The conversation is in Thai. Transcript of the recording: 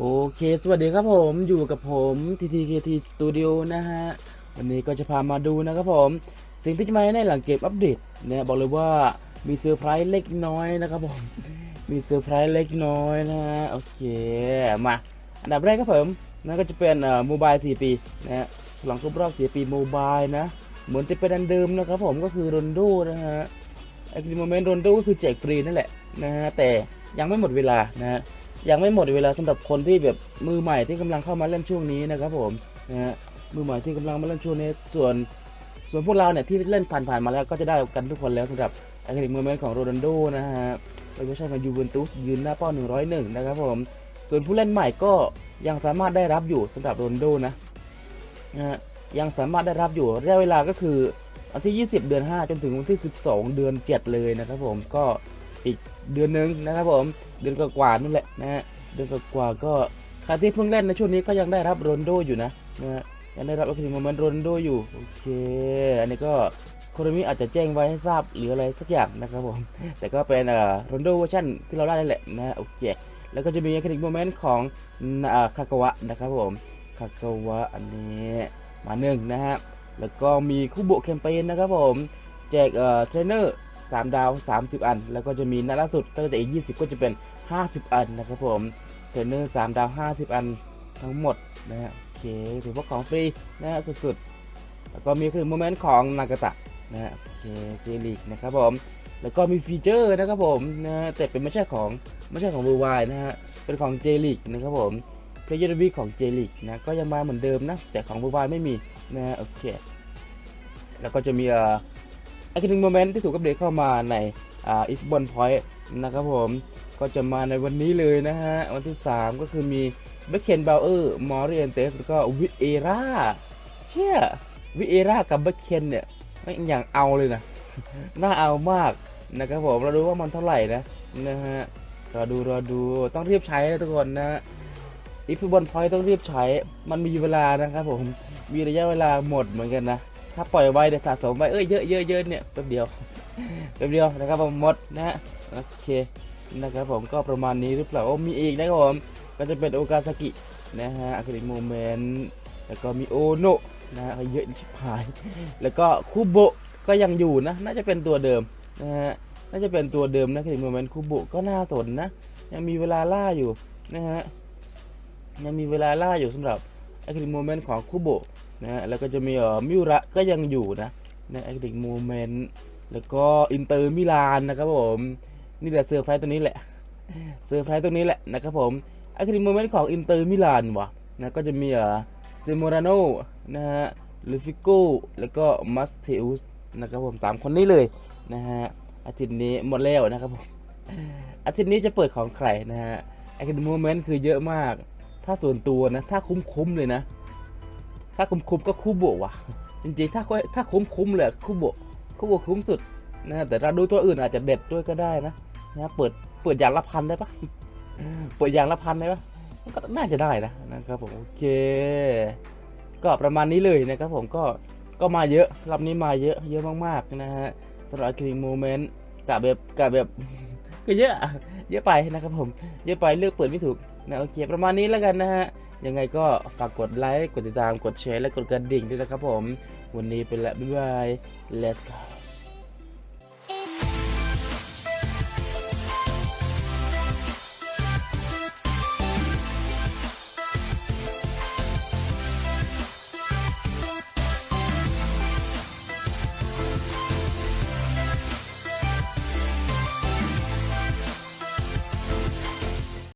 โอเค สวัสดีครับผมอยู่กับผม TTKT Studio นะฮะ วันนี้ก็จะพามาดูนะครับผม สิ่งที่จะมาในหลังเกมอัปเดตเนี่ยบอกเลยว่ามีเซอร์ไพรส์เล็กน้อยนะครับผม มีเซอร์ไพรส์เล็กน้อยนะฮะ โอเค มา อันดับแรกครับผมนั่นก็จะเป็นเอ่อโมบาย4ปีนะฮะฉลองครบรอบ4ปีโมบายนะ เหมือนจะเป็นอันเดิมนะครับผมก็คือรอนโดนะฮะไอ้โมเมนต์รอนโดก็คือแจกฟรีนั่นแหละนะฮะแต่ยังไม่หมดเวลานะฮะ ยังไม่หมดเวลาสำหรับคนที่แบบมือใหม่ที่กำลังเข้ามาเล่นช่วงนี้นะครับผมนะฮะมือใหม่ที่กำลังมาเล่นช่วงนี้ส่วนส่วนพวกเราเนี่ยที่เล่นผ่านๆมาแล้วก็จะได้กันทุกคนแล้วสำหรับไอคอนิกมือเมนของโรนัลโดนะฮะเป็นเวอร์ชันของยูเวนตุสยืนหน้าเป้า 101 นะครับผมส่วนผู้เล่นใหม่ก็ยังสามารถได้รับอยู่สำหรับโรนัลโดนะนะฮะยังสามารถได้รับอยู่ระยะเวลาก็คือวันที่ 20 เดือน 5 จนถึงวันที่ 12 เดือน 7 เลยนะครับผมก็ อีกเดือนนึงนะครับผมเดือนกว่าๆนั่นแหละนะฮะเดือนกว่าๆก็ครที่เพิ่งเล่นในช่วงนี้ก็ยังได้รับโรนโดอยู่นะนะฮะยังได้รับอัครโมเมนต์โรนโดอยู่โอเคอันนี้ก็โคโรมิอาจจะแจ้งไว้ให้ทราบหรืออะไรสักอย่างนะครับผม แต่ก็เป็นเอ่อโรนโดเวอร์ชันที่เราได้นั่นแหละนะโอเค แล้วก็จะมีอัครโมเมนต์ของอ่าคากาวะนะครับผมคากาวะอันนี้มาหนึ่งนะฮะ แล้วก็มีคุโบะแคมเปญนะครับผม แจกเอ่อเทรนเนอร์ 3 ดาว 30 อัน แล้วก็จะมีนัดล่าสุดก็จะอีก 20 ก็จะเป็น 50 อันนะครับผมเทรนเนอร์3ดาว 50 อันทั้งหมดนะฮะโอเคถือว่าของฟรีนะฮะสุดๆ แล้วก็มีคือโมเมนต์ของนากาตะนะฮะโอเคเจลีกนะครับผมแล้วก็มีฟีเจอร์นะครับผมนะแต่เป็นไม่ใช่ของไม่ใช่ของเวอร์ไวนะฮะเป็นของเจลีกนะครับผมเพลเยอร์วีของเจลีกนะก็ยังมาเหมือนเดิมนะแต่ของเวอร์ไวไม่มีนะฮะโอเคแล้วก็จะมีเอ่อ อคอนโมเมนต์ที่ถูกอัปเดตเข้ามาในอ่าอิสบอนพอยต์นะครับผมก็จะมาในวันนี้เลยนะฮะ วันที่ 3 ก็คือมีเบคเคนเบลเออร์มอริเอนเตสแล้วก็วิเอราเชี่ยวิเอรากับเบคเคนเนี่ยไม่อย่างเอาเลยนะ น่าเอามากนะครับผมเราดูว่ามันเท่าไหร่นะนะฮะรอดูรอดูต้องรีบใช้นะทุกคนนะอีฟบอลพอยต์ต้องรีบใช้ มันมีเวลานะครับผม มีระยะเวลาหมดเหมือนกันนะ ถ้าปล่อยไว้เดี๋ยวสะสมไว้เอ้ยเยอะเยอะเยอะเนี่ยแป๊บเดียวแป๊บเดียวนะครับผมหมดนะฮะโอเคนะครับผมก็ประมาณนี้หรือเปล่าโอ้มีอีกนะครับผมก็จะเป็นโอกาซากินะฮะอะคริลิกโมเมนต์แล้วก็มีโอโนะนะฮะเยอะชิบหาย แล้วก็คุโบะก็ยังอยู่นะ น่าจะเป็นตัวเดิมนะฮะน่าจะเป็นตัวเดิมนะคริลิกโมเมนต์คุโบะก็น่าสนนะ ยังมีเวลาล่าอยู่นะฮะยังมีเวลาล่าอยู่สำหรับอะคริลิกโมเมนต์ของคุโบะ นะแล้วก็จะมีเอ่อมิวระก็ยังอยู่นะในแอคริกโมเมนต์แล้วก็อินเตอร์มิลานนะครับผมนี่แหละเซอร์ไพรส์ตัวนี้แหละเซอร์ไพรส์ตัวนี้แหละนะครับผมแอคริกโมเมนต์ของอินเตอร์มิลานวะนะก็จะมีเอ่อเซโมราโนนะฮะลูฟิโกแล้วก็มัสเทอุสนะครับผมสามคนนี้เลยนะฮะอาทิตย์นี้หมดแล้วนะครับผมอาทิตย์นี้จะเปิดของใครนะฮะแอคริลิกโมเมนต์คือเยอะมากถ้าส่วนตัวนะ ถ้าคุ้มๆเลยนะ ถ้าคุ้มๆก็คู่โบะว่ะ จริงๆ ถ้าถ้าคุ้มๆเลยคู่โบะคู่โบะคุ้มสุดนะแต่เราดูตัวอื่นอาจจะเด็ดด้วยก็ได้นะนะเปิดเปิดอย่างละพันได้ปะเปิดอย่างละพันได้ปะนก็น่าจะได้นะนะครับผมโอเค ก็ประมาณนี้เลยนะครับผมก็ก็มาเยอะรอบนี้มาเยอะเยอะมากๆนะฮะสำหรับคลิงโมเมนต์กะแบบกะแบบก็เยอะเยอะไปนะครับผม เยอะไปเลือกเปิดไม่ถูกนะโอเคประมาณนี้แล้วกันนะฮะ ยังไงก็ฝากกดไลค์ กดติดตาม กดแชร์ และกดกระดิ่งด้วยนะครับผม วันนี้ไปละบ๊ายบาย let's go